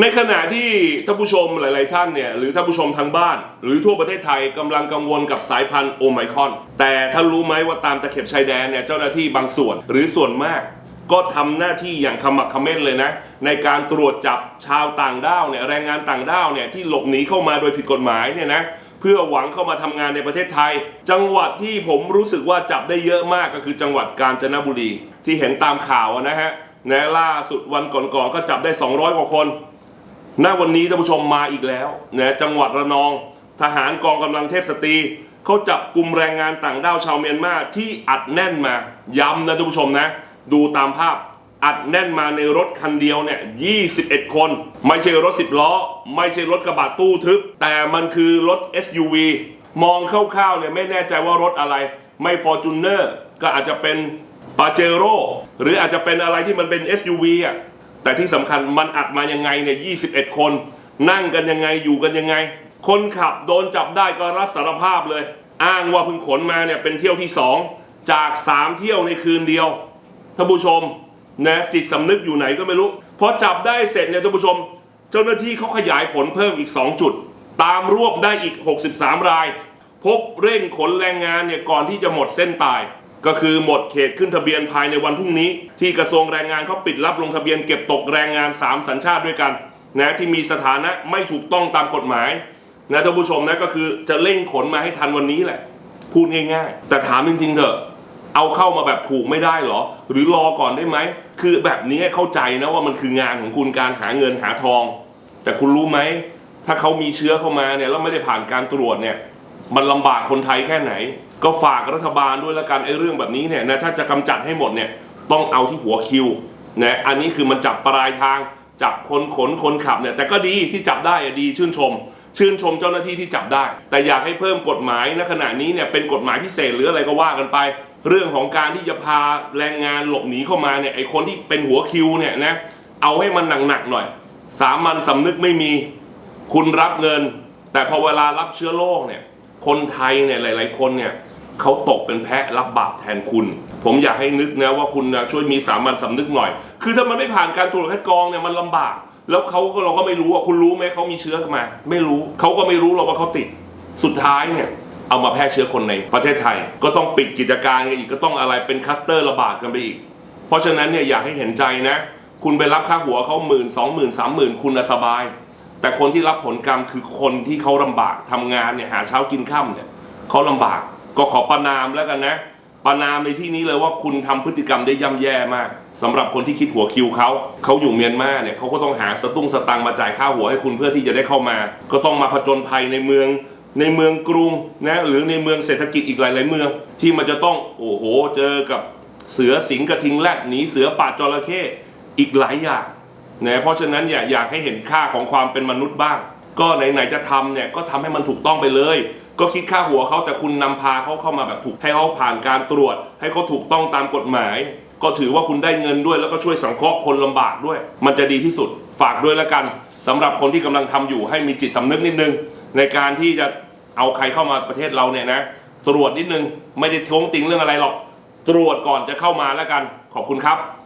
ในขณะที่ท่านผู้ชมหลาย ๆ ท่านเนี่ยหรือท่านผู้ชมทางบ้าน หรือทั่วประเทศไทยกำลังกังวลกับสายพันธุ์โอไมครอน แต่ท่านรู้ไหมว่าตามตะเข็บชายแดนเนี่ยเจ้าหน้าที่บางส่วนหรือส่วนมาก ก็ทำหน้าที่อย่างขมักเขม้นเลยนะ ในการตรวจจับชาวต่างด้าวเนี่ยแรงงานต่างด้าวเนี่ยที่หลบหนีเข้ามาโดยผิดกฎหมายเนี่ยนะเพื่อหวังเข้ามาทำงานในประเทศไทย จังหวัดที่ผมรู้สึกว่าจับได้เยอะมากก็คือจังหวัดกาญจนบุรีที่เห็นตามข่าวนะฮะนะล่าสุดวันก่อนๆก็จับได้ 200 กว่าคน ณวันนี้ท่านผู้ชมมาอีกแล้วนะจังหวัดระนอง ทหารกองกำลังเทพสตรีเขาจับกลุ่มแรงงานต่างด้าวชาวเมียนมาที่อัดแน่นมา ย้ำนะท่านผู้ชมนะ ดูตามภาพอัดแน่นมาในรถคันเดียวเนี่ย 21 คน ไม่ใช่รถ 10 ล้อ ไม่ใช่รถกระบะตู้ทึบ แต่มันคือรถ SUV มองคร่าวๆเนี่ยไม่แน่ใจว่ารถอะไร ไม่ Fortuner ก็อาจจะเป็นปาเจโร่หรืออาจจะเป็นอะไรที่มันเป็น SUV อะ แต่ที่สำคัญมันอัดมายังไงเนี่ย21คน นั่งกันยังไงอยู่กันยังไง คนขับโดนจับได้ก็รับสารภาพเลย อ้างว่าเพิ่งขนมาเนี่ยเป็นเที่ยวที่ 2 จาก 3 เที่ยวในคืนเดียวท่านผู้ชมนะจิตสำนึกอยู่ไหนก็ไม่รู้พอจับได้เสร็จเนี่ยท่านผู้ชม เจ้าหน้าที่เขาขยายผลเพิ่มอีก 2 จุด ตามรวบได้อีก 63 ราย พบเร่งขนแรงงานเนี่ยก่อนที่จะหมดเส้นตาย ก็คือหมดเขตขึ้นทะเบียนภายในวันพรุ่งนี้ ที่กระทรวงแรงงานเขาปิดรับลงทะเบียนเก็บตกแรงงาน 3 สัญชาติด้วยกันนะที่มีสถานะไม่ถูกต้องตามกฎหมายนะท่านผู้ชมนะก็คือจะเร่งขนมาให้ทันวันนี้แหละ พูดง่าย ๆ แต่ถามจริงๆเถอะเอาเข้ามาแบบถูกไม่ได้เหรอ หรือรอก่อนได้ไหม คือแบบนี้เข้าใจนะว่ามันคืองานของคุณการหาเงินหาทอง แต่คุณรู้ไหม ถ้าเขามีเชื้อเข้ามาเนี่ยแล้วไม่ได้ผ่านการตรวจเนี่ย มันลำบากคนไทยแค่ไหน ก็ฝากรัฐบาลด้วยละกันไอ้เรื่องแบบนี้เนี่ยนะถ้าจะกำจัดให้หมดเนี่ยต้องเอาที่หัวคิวนะอันนี้คือมันจับปลายทางจับคนขนคนขับเนี่ยแต่ก็ดีที่จับได้ดีชื่นชม ชื่นชมเจ้าหน้าที่ที่จับได้ แต่อยากให้เพิ่มกฎหมายณขณะนี้เนี่ยเป็นกฎหมายพิเศษหรืออะไรก็ว่ากันไป เรื่องของการที่จะพาแรงงานหลบหนีเข้ามาเนี่ยไอคนที่เป็นหัวคิวเนี่ยนะเอาให้มันหนักๆหน่อย สามัญสำนึกไม่มี คุณรับเงิน แต่พอเวลารับเชื้อโรคเนี่ยคนไทยเนี่ยหลาย ๆ คนเนี่ย เขาตกเป็นแพะรับบาปแทนคุณ ผมอยากให้นึกนะว่าคุณนะช่วยมีสามัญสำนึกหน่อย คือถ้ามันไม่ผ่านการตรวจคัดกรองเนี่ยมันลำบาก แล้วเขาเราก็ไม่รู้ว่าคุณรู้ไหมเขามีเชื้อมา ไม่รู้เขาก็ไม่รู้หรอกว่าเขาติด สุดท้ายเนี่ยเอามาแพร่เชื้อคนในประเทศไทย ก็ต้องปิดกิจการกันอีกก็ต้องอะไรเป็นคัสเตอร์ระบาดกันไปอีก เพราะฉะนั้นเนี่ยอยากให้เห็นใจนะ คุณไปรับค่าหัวเขาหมื่นสองหมื่นสามหมื่นคุณสบาย แต่คนที่รับผลกรรมคือคนที่เขาลำบากทำงานเนี่ยหาเช้ากินค่ำเนี่ยเขาลำบาก ก็ขอประนามแล้วกันนะ ประนามในที่นี้เลยว่าคุณทำพฤติกรรมได้ย่ำแย่มากสำหรับคนที่คิดหัวคิวเขา เขาอยู่เมียนมาเนี่ยเขาก็ต้องหาสตุ้งสตังมาจ่ายค่าหัวให้คุณเพื่อที่จะได้เข้ามา ก็ต้องมาผจญภัยในเมืองในเมืองกรุงนะหรือในเมืองเศรษฐกิจอีกหลาย ๆ เมือง ที่มันจะต้องโอ้โหเจอกับเสือสิงกระทิงแรดหนีเสือป่าจระเข้อีกหลายอย่างนะเพราะฉะนั้นอย่าอยากให้เห็นค่าของความเป็นมนุษย์บ้าง ก็ไหนๆจะทำเนี่ยก็ทำให้มันถูกต้องไปเลย ก็คิดค่าหัวเขาแต่คุณนำพาเขาเข้ามาแบบถูกให้เขาผ่านการตรวจ ให้เขาถูกต้องตามกฎหมาย ก็ถือว่าคุณได้เงินด้วย แล้วก็ช่วยสังเคราะห์คนลำบากด้วย มันจะดีที่สุดฝากด้วยแล้วกันสำหรับคนที่กำลังทำอยู่ให้มีจิตสำนึกนิดนึง ในการที่จะเอาใครเข้ามาประเทศเราเนี่ยนะ ตรวจนิดนึงไม่ได้ท้วงติงเรื่องอะไรหรอก ตรวจก่อนจะเข้ามาแล้วกัน ขอบคุณครับ